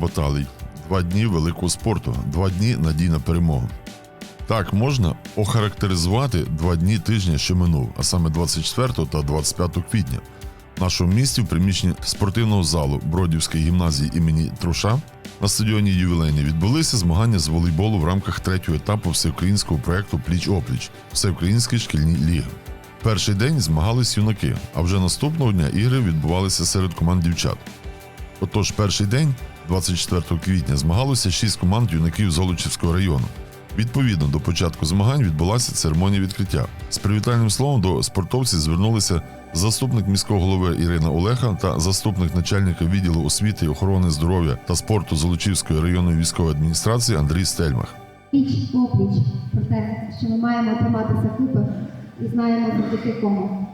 Баталій, два дні великого спорту, два дні надій на перемогу. Так можна охарактеризувати два дні тижня, що минув, а саме 24 та 25 квітня. В нашому місті в приміщенні спортивного залу Бродівської гімназії імені Труша на стадіоні Ювілейні відбулися змагання з волейболу в рамках третього етапу всеукраїнського проєкту Пліч опліч Всеукраїнські шкільні ліги. Перший день змагались юнаки, а вже наступного дня ігри відбувалися серед команд дівчат. Отож, перший день, 24 квітня, змагалося шість команд юнаків Золочівського району. Відповідно до початку змагань відбулася церемонія відкриття. З привітальним словом до спортовців звернулися заступник міського голови Ірина Олеха та заступник начальника відділу освіти, охорони здоров'я та спорту Золочівської районної військової адміністрації Андрій Стельмах. Пліч опліч про те, що ми маємо триматися купи і знаємо завдяки кому.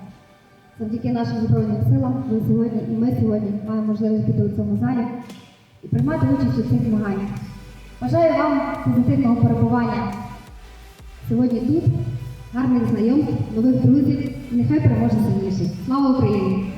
Завдяки нашим Збройним силам ви сьогодні і ми сьогодні маємо можливість бути у цьому залі і приймати участь у цих змаганнях. Бажаю вам позитивного перебування сьогодні тут, гарних знайомств, нових друзів і нехай переможе сильніший. Слава Україні!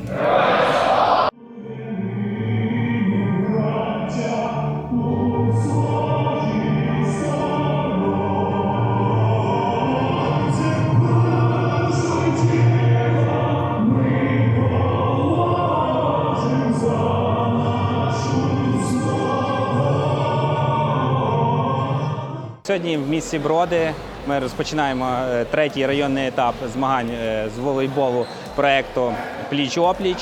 Сьогодні в місті Броди ми розпочинаємо е, третій районний етап змагань е, з волейболу проєкту Пліч опліч,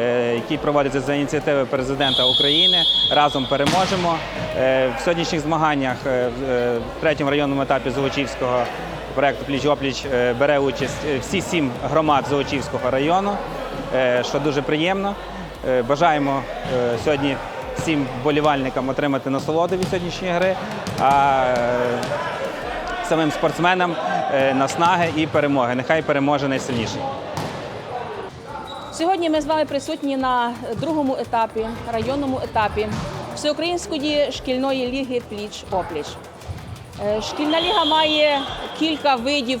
е, який проводиться за ініціативи президента України. Разом переможемо. В сьогоднішніх змаганнях в третьому районному етапі Золочівського проєкту Пліч опліч е, бере участь всі сім громад Золочівського району, що дуже приємно. Бажаємо сьогодні всім болівальникам отримати насолоду від сьогоднішньої гри, а самим спортсменам е, наснаги і перемоги. Нехай переможе найсильніший. Сьогодні ми з вами присутні на другому етапі, районному етапі Всеукраїнської шкільної ліги Пліч-Опліч. Е, Шкільна ліга має кілька видів,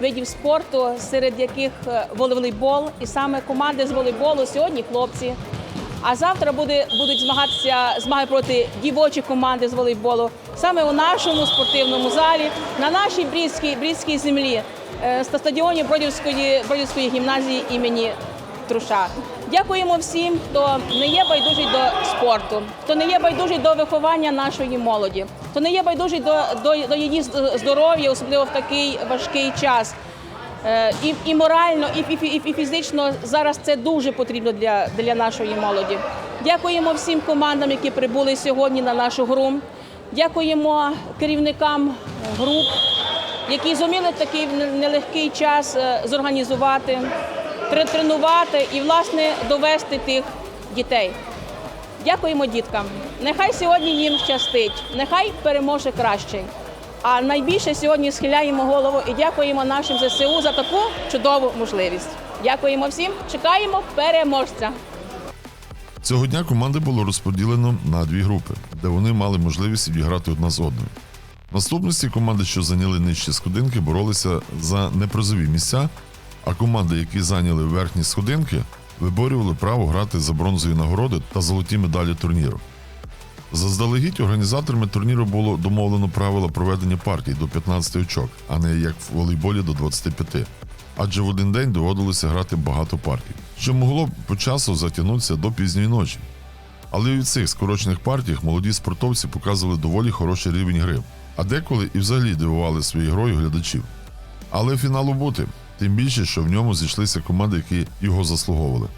видів спорту, серед яких е, волейбол. І саме команди з волейболу сьогодні хлопці. А завтра буде, будуть змагатися змаги проти дівочих команди з волейболу саме у нашому спортивному залі, на нашій брідській, брідській землі, е, на стадіоні Бродівської, Бродівської гімназії імені Труша. Дякуємо всім, хто не є байдужий до спорту, хто не є байдужий до виховання нашої молоді, хто не є байдужий до, до, до її здоров'я, особливо в такий важкий час. Е, І, і морально, і, і, і фізично зараз це дуже потрібно для, для нашої молоді. Дякуємо всім командам, які прибули сьогодні на нашу гру. Дякуємо керівникам груп, які зуміли такий нелегкий час е, зорганізувати, тренувати і, власне, довести тих дітей. Дякуємо діткам. Нехай сьогодні їм щастить, нехай переможе кращий. А найбільше сьогодні схиляємо голову і дякуємо нашим ЗСУ за таку чудову можливість. Дякуємо всім, чекаємо переможця. Цього дня команди було розподілено на дві групи, де вони мали можливість відіграти одна з одною. Наступності команди, що зайняли нижчі сходинки, боролися за непрозові місця, а команди, які зайняли верхні сходинки, виборювали право грати за бронзові нагороди та золоті медалі турніру. Заздалегідь організаторами турніру було домовлено правила проведення партій до 15 очок, а не як в волейболі до 25. Адже в один день доводилося грати багато партій, що могло б по часу затягнутися до пізньої ночі. Але і в цих скорочених партіях молоді спортовці показували доволі хороший рівень гри, а деколи і взагалі дивували своєю грою глядачів. Але фіналу бути, тим більше, що в ньому зійшлися команди, які його заслуговували.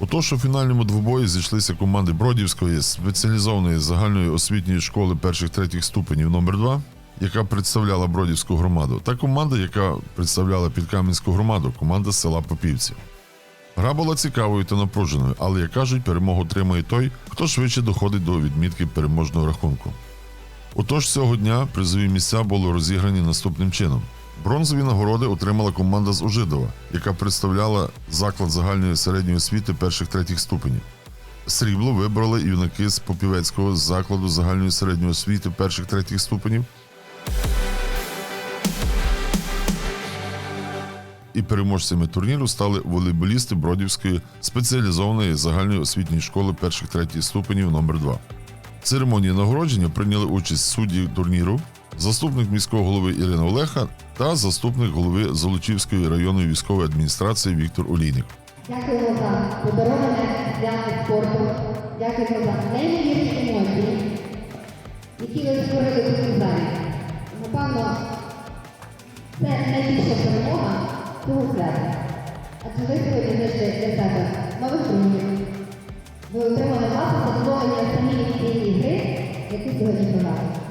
Отож, у фінальному двобої зійшлися команди Бродівської спеціалізованої загальної освітньої школи перших третіх ступенів номер 2 яка представляла Бродівську громаду, та команда, яка представляла Підкам'янську громаду, команда села Попівці. Гра була цікавою та напруженою, але, як кажуть, перемогу отримує той, хто швидше доходить до відмітки переможного рахунку. Отож, цього дня призові місця були розіграні наступним чином. Бронзові нагороди отримала команда з Ожидова, яка представляла заклад загальної середньої освіти перших третіх ступенів. Срібло вибрали юнаки з Попівецького закладу загальної середньої освіти перших третіх ступенів. І переможцями турніру стали волейболісти Бродівської спеціалізованої загальної освітньої школи перших третіх ступенів номер 2 В церемонії нагородження прийняли участь судді турніру, заступник міського голови Ірина Олеха та заступник голови Золочівської районної військової адміністрації Віктор Олійник. Дякуємо за подароване свято спорту. Дякуємо за неймовірні емоції, які ви створили тут залі. Напевно, це найбільша перемога цього свята. Адже ви сьогодні знайшли для себе нових друзів. Ви отримали власне задоволення самі цієї гри, яку сьогодні програли.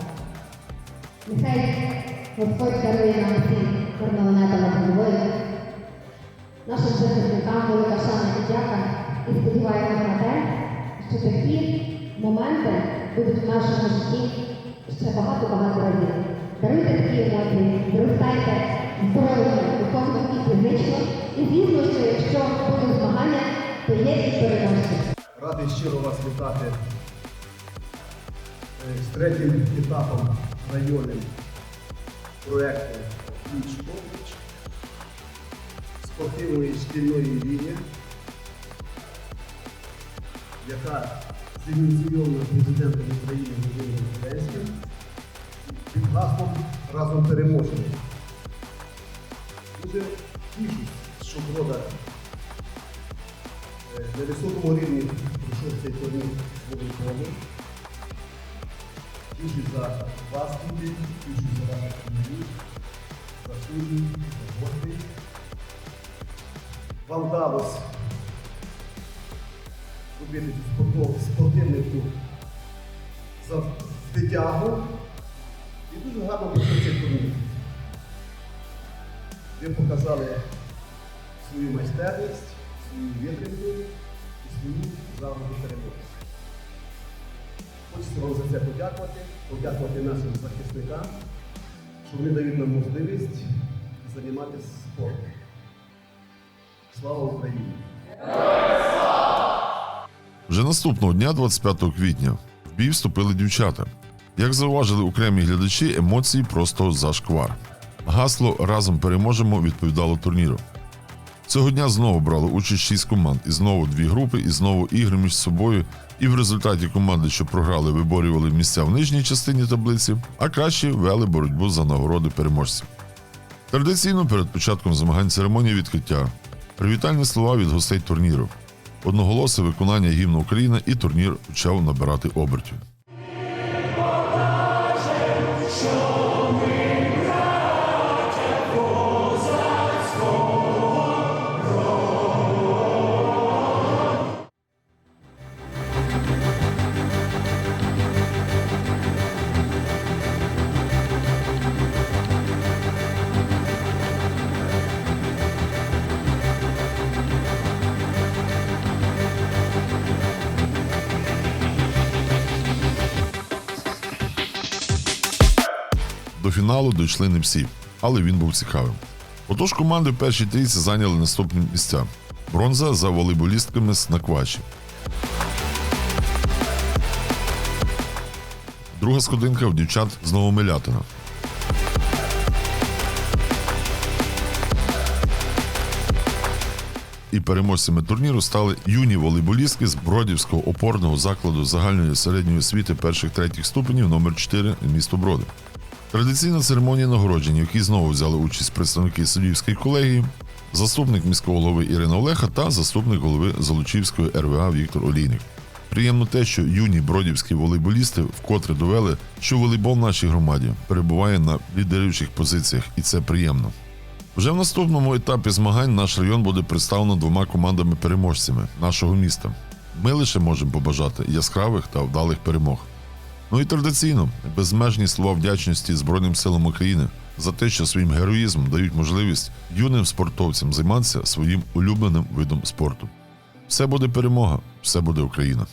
Нехай Господь дарує нам всім мирного неба над головою, нашим захисникам велика шана і дяка. І сподіваємося на те, що такі моменти будуть в нашому житті ще багато-багато разів. Даруйте такі емоції, зростайте здоров'я, духовно і фізично. І звісно, що якщо будуть змагання, то є і переможці. Радий щиро вас вітати е, з третім етапом районним проєкту Пліч Опліч спортивної шкільної лінії, яка зініційована президентом України Володимиром Зеленським під гаслом разом переможемо. Дуже тішусь, що врода Е, На високому рівні пройшов цей турнір з волейболу. Діти, тішусь за судді, за гостей. Вам цю спортивнику за витягу. І дуже гарно пройшов цей. Ви показали свою майстерність, свою витримку і свою завжди перемогу. Хочеться вам за це подякувати, подякувати нашим захисникам, що вони дають нам можливість займатися спортом. Слава Україні! Вже наступного дня, 25 квітня, в бій вступили дівчата. Як зауважили окремі глядачі, емоції просто зашквар. Гасло разом переможемо відповідало турніру. Цього дня знову брали участь шість команд, і знову дві групи, і знову ігри між собою. І в результаті команди, що програли, виборювали місця в нижній частині таблиці, а кращі вели боротьбу за нагороди переможців. Традиційно перед початком змагань церемонії відкриття привітальні слова від гостей турніру. Одноголосе виконання гімну України і турнір почав набирати обертів. Фіналу дійшли не всі, але він був цікавим. Отож команди в першій трійці зайняли наступні місця: бронза за волейболістками з Наквачі. Друга сходинка в дівчат з Новомилятина. І переможцями турніру стали юні волейболістки з Бродівського опорного закладу загальної середньої освіти перших третіх ступенів номер 4 місто Броди. Традиційна церемонія нагороджень, в якій знову взяли участь представники суддівської колегії, заступник міського голови Ірина Олеха та заступник голови Золочівської РВА Віктор Олійник. Приємно те, що юні бродівські волейболісти вкотре довели, що волейбол в нашій громаді перебуває на лідеруючих позиціях, і це приємно. Вже в наступному етапі змагань наш район буде представлено двома командами-переможцями нашого міста. Ми лише можемо побажати яскравих та вдалих перемог. Ну і традиційно безмежні слова вдячності Збройним силам України за те, що своїм героїзмом дають можливість юним спортовцям займатися своїм улюбленим видом спорту. Все буде перемога, все буде Україна.